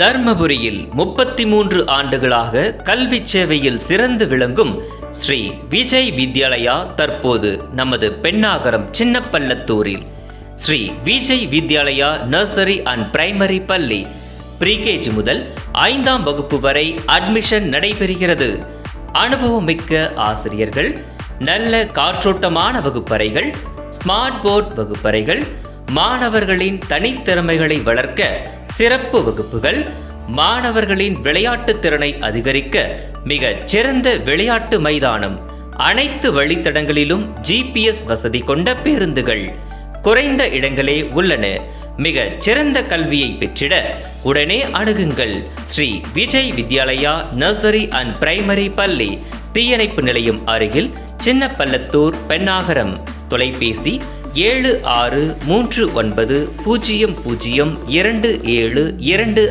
தர்மபுரியில் முப்பத்தி மூன்று ஆண்டுகளாக கல்வி சேவையில் சிறந்து விளங்கும் ஸ்ரீ விஜய் வித்யாலயா தற்போது நமது Pennagaram சின்னப்பள்ளத்தூரில். Sri Vijay Vidyalaya nursery and primary பள்ளி ப்ரீகேஜி முதல் ஐந்தாம் வகுப்பு வரை அட்மிஷன் நடைபெறுகிறது. அனுபவமிக்க ஆசிரியர்கள் நல்ல காற்றோட்டமான வகுப்பறைகள் ஸ்மார்ட் போர்ட் வகுப்பறைகள் மாணவர்களின் தனித்திறமைகளை வளர்க்க சிறப்பு வகுப்புகள் மாணவர்களின் விளையாட்டு திறனை அதிகரிக்க மிக சிறந்த விளையாட்டு மைதானம் அனைத்து வழித்தடங்களிலும் ஜிபிஎஸ் வசதி கொண்ட பேருந்துகள் குறைந்த இடங்களே உள்ளன. மிக சிறந்த கல்வியை பெற்றிட உடனே அணுகுங்கள். Sri Vijay Vidyalaya nursery and primary பள்ளி தீயணைப்பு நிலையம் அருகில் சின்னப்பள்ளத்தூர் பெண்ணாகரம். தொலைபேசி ஏழு ஆறு மூன்று ஒன்பது பூஜ்ஜியம் பூஜ்ஜியம் இரண்டு ஏழு இரண்டு